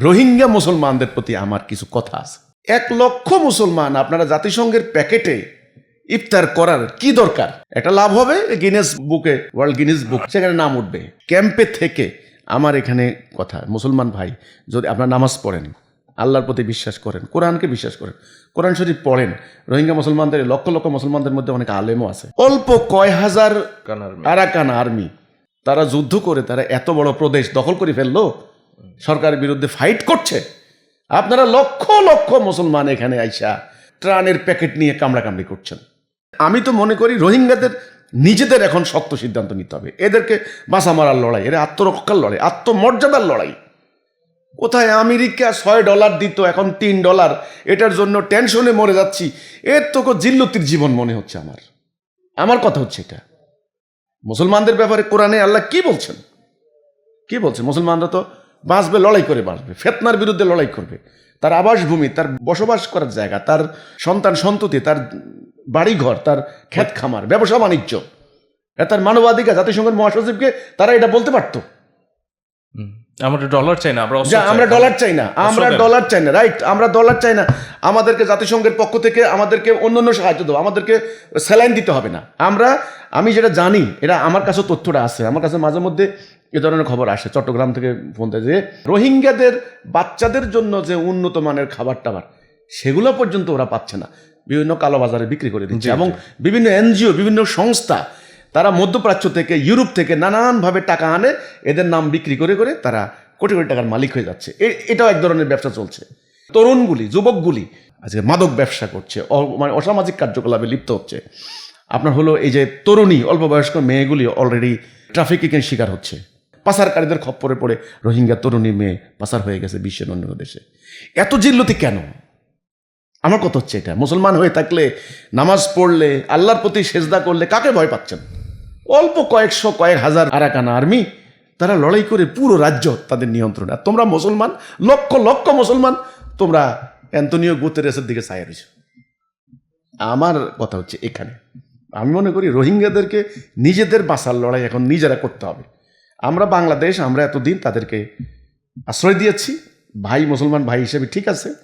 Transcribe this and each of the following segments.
রোহিঙ্গা মুসলমানদের প্রতি আমার কিছু কথা আছে। এক লক্ষ মুসলমান আপনারা জাতিসংঘের প্যাকেটে ইফতার করার কি দরকার? একটা লাভ হবে গিনেস বুকে ওয়ার্ল্ড গিনেস বুক সেখানে নাম উঠবে। ক্যাম্পে থেকে আমার এখানে কথা মুসলমান ভাই যদি আপনার নামাজ পড়েন আল্লাহর প্রতি বিশ্বাস করেন কোরআনকে বিশ্বাস করেন কোরআন শরীফ পড়েন রোহিঙ্গা মুসলমানদের লক্ষ লক্ষ মুসলমানদের মধ্যে অনেক আলেমও আছে। অল্প কয় হাজার আরাকান আর্মি তারা যুদ্ধ করে তারা এত বড় প্রদেশ দখল করে ফেলল সরকারের বিরুদ্ধে ফাইট করছে। আপনারা লক্ষ লক্ষ মুসলমান এখানে আইসা ত্রাণের প্যাকেট নিয়ে কামড়াকামড়ি করছেন। আমি তো মনে করি রোহিঙ্গাদের নিজেদের এখন শক্ত সিদ্ধান্ত নিতে হবে। এদেরকে বাঁচা মারার লড়াই, এরা আত্মরক্ষার লড়াই, আত্মমর্যাদার লড়াই। কোথায় আমেরিকা ছয় ডলার দিত, এখন তিন ডলার। এটার জন্য টেনশনে মরে যাচ্ছি। এর তো জিল্লতির জীবন মনে হচ্ছে আমার। আমার কথা হচ্ছে এটা। মুসলমানদের ব্যাপারে কোরআনে আল্লাহ কি বলছেন? কি বলছে মুসলমানরা তো বাঁচবে লড়াই করে বাঁচবে ফেতনার বিরুদ্ধে লড়াই করবে তার আবাসভূমি তার বসবাস করার জায়গা তার সন্তান সন্ততি তার বাড়িঘর তার ক্ষেত খামার ব্যবসা বাণিজ্য তার মানবাধিকার জাতিসংঘের মহাসচিবকে তারা এটা বলতে পারতো। আমরা ডলার চাই না আমরা। আমরা ডলার চাই না আমরা ডলার চাই না রাইট আমরা ডলার চাই না আমাদেরকে জাতিসংঘের পক্ষ থেকে আমাদেরকে অন্য অন্য সাহায্য দেবো আমাদেরকে স্যালাইন দিতে হবে না আমরা আমি যেটা জানি এটা আমার কাছে তথ্যটা আছে আমার কাছে মাঝে মধ্যে এ ধরনের খবর আসে। চট্টগ্রাম থেকে ফোন দেয় যে রোহিঙ্গাদের বাচ্চাদের জন্য যে উন্নত মানের খাবার টাবার সেগুলো পর্যন্ত ওরা পাচ্ছে না। বিভিন্ন কালোবাজারে বিক্রি করে দিচ্ছে এবং বিভিন্ন এনজিও বিভিন্ন সংস্থা তারা মধ্যপ্রাচ্য থেকে ইউরোপ থেকে নানানভাবে টাকা আনে এদের নাম বিক্রি করে করে তারা কোটি কোটি টাকার মালিক হয়ে যাচ্ছে। এটাও এক ধরনের ব্যবসা চলছে। তরুণগুলি যুবকগুলি আজকে মাদক ব্যবসা করছে মানে অসামাজিক কার্যকলাপে লিপ্ত হচ্ছে। আপনার হলো এই যে তরুণী অল্প বয়স্ক মেয়েগুলি অলরেডি ট্রাফিকিংয়ের শিকার হচ্ছে। পাচারকারীদের খপ্পরে পড়ে রোহিঙ্গা তরুণী মেয়ে পাচার হয়ে গেছে বিশ্বের অন্য দেশে। এত জিল্লতি কেন? আমার কথা হচ্ছে এটা। মুসলমান হয়ে থাকলে, নামাজ পড়লে, আল্লাহর প্রতি সেজদা করলে কাকে ভয় পাচ্ছেন? অল্প কয়েকশো, কয়েক হাজার আরাকানা আর্মি, তারা লড়াই করে পুরো রাজ্য তাদের নিয়ন্ত্রণে। আর তোমরা মুসলমান, লক্ষ লক্ষ মুসলমান, তোমরা অ্যান্তনিও গুতেরেসের দিকে চাই রয়েছ। আমার কথা হচ্ছে এখানে। আমি মনে করি রোহিঙ্গাদেরকে নিজেদের বাঁচার লড়াই এখন নিজেরা করতে হবে। আমরা বাংলাদেশ আমরা এতদিন তাদেরকে আশ্রয় দিয়েছি। ভাই মুসলমান ভাই হিসেবে ঠিক আছে।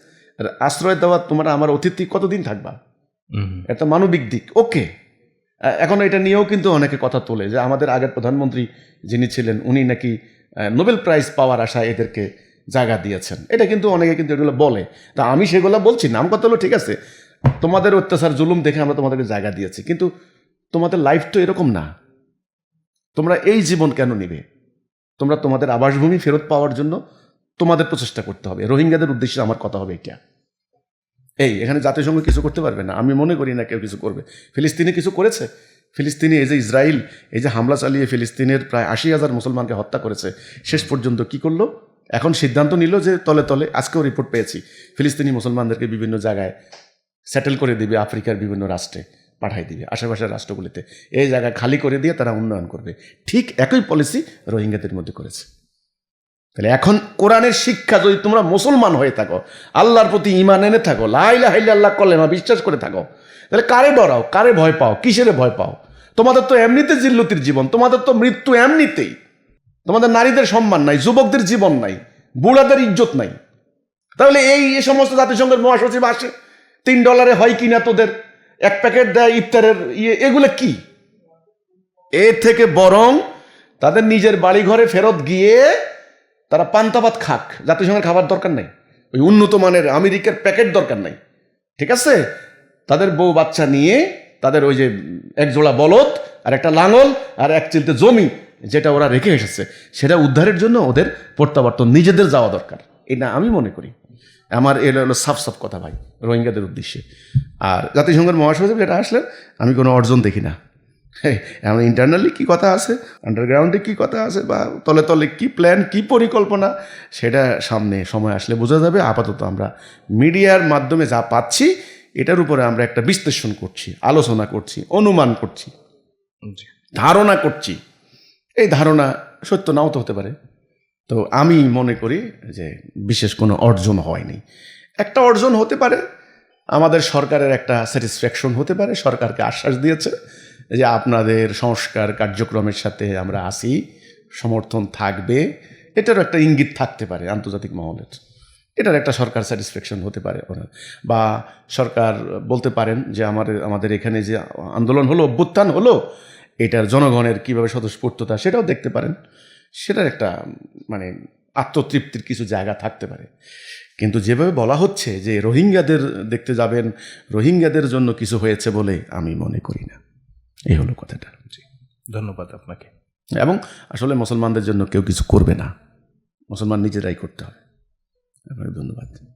আশ্রয় দেওয়া তোমরা আমার অতিথি কতদিন থাকবা। একটা মানবিক দিক। ওকে। এখন এটা নিয়েও কিন্তু অনেকে কথা তোলে যে আমাদের আগের প্রধানমন্ত্রী যিনি ছিলেন উনি নাকি নোবেল প্রাইজ পাওয়ার আশায় এদেরকে জায়গা দিয়েছেন। এটা কিন্তু অনেকে কিন্তু এগুলো বলে। তা আমি সেগুলো বলছি নাম কথা হলো ঠিক আছে। তোমাদের অত্যাচার জুলুম দেখে আমরা তোমাদেরকে জায়গা দিয়েছি। কিন্তু তোমাদের লাইফ তো এরকম না। তোমরা এই জীবন কেন নিবে? তোমরা তোমাদের আবাসভূমি ফেরত পাওয়ার জন্য তোমাদের প্রচেষ্টা করতে হবে। রোহিঙ্গাদের উদ্দেশ্যে আমার কথা হবে এটা। এই, এখানে জাতিসংঘ কিছু করতে পারবে না। আমি মনে করি না কেউ কিছু করবে। ফিলিস্তিনে কিছু করেছে? ফিলিস্তিনি এই যে ইসরায়েল এই যে হামলা চালিয়ে ফিলিস্তিনের প্রায় আশি হাজার মুসলমানকে হত্যা করেছে, শেষ পর্যন্ত কি করল? এখন সিদ্ধান্ত নিল যে তলে তলে, আজকেও রিপোর্ট পেয়েছি, ফিলিস্তিনি মুসলমানদেরকে বিভিন্ন জায়গায় সেটেল করে দিবে আফ্রিকার বিভিন্ন রাষ্ট্রে। পাঠাই দিবে আশেপাশের রাষ্ট্রগুলিতে। এই জায়গা খালি করে দিয়ে তারা উন্নয়ন করবে। ঠিক একই পলিসি রোহিঙ্গাদের মধ্যে করেছে। তাহলে এখন কোরআনের শিক্ষা যদি তোমরা মুসলমান হয়ে থাকো, আল্লাহর প্রতি ইমান এনে থাকো লাইলা হাইলা আল্লাহ কলেমা বিশ্বাস করে থাকো, তাহলে কারে ডরাও, কারে ভয় পাও, কিসের ভয় পাও? তোমাদের তো এমনিতে জিল্লতির জীবন, তোমাদের তো মৃত্যু এমনিতেই। তোমাদের নারীদের সম্মান নাই, যুবকদের জীবন নাই, বুড়াদের ইজ্জত নাই। তাহলে এই সমস্ত জাতিসংঘের মহাসচিব আসে, তিন ডলারে হয় কিনা তোদের? এক প্যাকেট দেয় ইফতারের ইয়ে এগুলো কি? এর থেকে বরং তাদের নিজের বাড়ি ঘরে ফেরত গিয়ে তারা পান্তাবাদ খাক। জাতিসংঘের খাবার দরকার নাই। ওই উন্নত মানের আমেরিকার প্যাকেট দরকার নাই। ঠিক আছে? তাদের বউ বাচ্চা নিয়ে তাদের ওই যে এক জোড়া বলদ আর একটা লাঙল আর এক চিলতে জমি, যেটা ওরা রেখে এসেছে, সেটা উদ্ধারের জন্য ওদের প্রত্যাবর্তন নিজেদের যাওয়া দরকার। এটা আমি মনে করি। আমার এটা হলো সাফ সাফ কথা ভাই রোহিঙ্গাদের উদ্দেশ্যে। আর জাতিসংঘের মহাসচিব যেটা আসলেন আমি কোনো অর্জন দেখি না। হ্যাঁ এমন ইন্টারনালি কী কথা আছে আন্ডারগ্রাউন্ডে কী কথা আছে বা তলে তলে কী প্ল্যান কী পরিকল্পনা সেটা সামনে সময় আসলে বোঝা যাবে। আপাতত আমরা মিডিয়ার মাধ্যমে যা পাচ্ছি এটার উপরে আমরা একটা বিশ্লেষণ করছি আলোচনা করছি অনুমান করছি ধারণা করছি। এই ধারণা সত্য নাও তো হতে পারে। তো আমি মনে করি যে বিশেষ কোনো অর্জন হয়নি। একটা অর্জন হতে পারে, আমাদের সরকারের একটা স্যাটিসফ্যাকশন হতে পারে, সরকারকে আশ্বাস দিয়েছে যে আপনাদের সংস্কার কার্যক্রমের সাথে আমরা আসি সমর্থন থাকবে, এটারও একটা ইঙ্গিত থাকতে পারে আন্তর্জাতিক মহলের। এটার একটা সরকার স্যাটিসফ্যাকশন হতে পারে বা সরকার বলতে পারেন যে আমাদের আমাদের এখানে যে আন্দোলন হলো, অভ্যুত্থান হলো, এটার জনগণের কীভাবে স্বতঃস্ফূর্ততা সেটাও দেখতে পারেন। সেটার একটা মানে আত্মতৃপ্তির কিছু জায়গা থাকতে পারে। কিন্তু যেভাবে বলা হচ্ছে যে রোহিঙ্গাদের দেখতে যাবেন রোহিঙ্গাদের জন্য কিছু হয়েছে বলে আমি মনে করি না। এই হলো কথাটা। ধন্যবাদ আপনাকে। এবং আসলে মুসলমানদের জন্য কেউ কিছু করবে না। মুসলমান নিজেরাই করতে হবে। আপনাকে ধন্যবাদ।